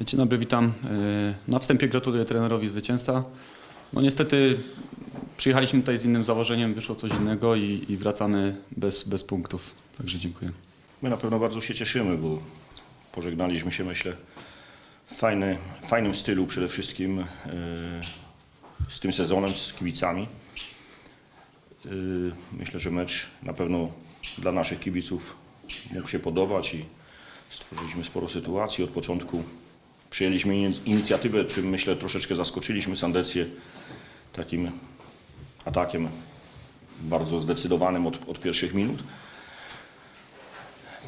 Dzień dobry, witam. Yy, Na wstępie gratuluję trenerowi zwycięzca. No niestety przyjechaliśmy tutaj z innym założeniem, wyszło coś innego i, i wracamy bez, bez punktów. Także dziękuję. My na pewno bardzo się cieszymy, bo pożegnaliśmy się, myślę, w fajny, fajnym stylu przede wszystkim e, z tym sezonem, z kibicami. E, Myślę, że mecz na pewno dla naszych kibiców mógł się podobać i stworzyliśmy sporo sytuacji. Od początku przyjęliśmy in- inicjatywę, czym myślę troszeczkę zaskoczyliśmy Sandecję takim atakiem bardzo zdecydowanym od, od pierwszych minut.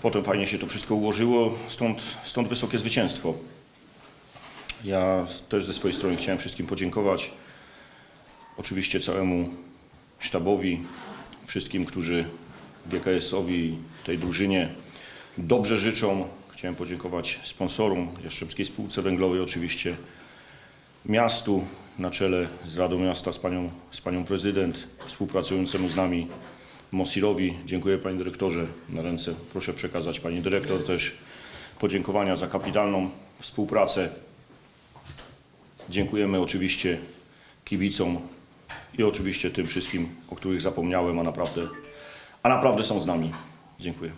Potem fajnie się to wszystko ułożyło, stąd, stąd wysokie zwycięstwo. Ja też ze swojej strony chciałem wszystkim podziękować. Oczywiście całemu sztabowi, wszystkim, którzy GKS-owi, tej drużynie dobrze życzą. Chciałem podziękować sponsorom, Jastrzębskiej Spółce Węglowej oczywiście, miastu na czele z Radą Miasta, z panią, z panią prezydent, współpracującemu z nami Mosirowi. Dziękuję panie dyrektorze. Na ręce proszę przekazać pani dyrektor też podziękowania za kapitalną współpracę. Dziękujemy oczywiście kibicom i oczywiście tym wszystkim, o których zapomniałem, a naprawdę, a naprawdę są z nami. Dziękuję.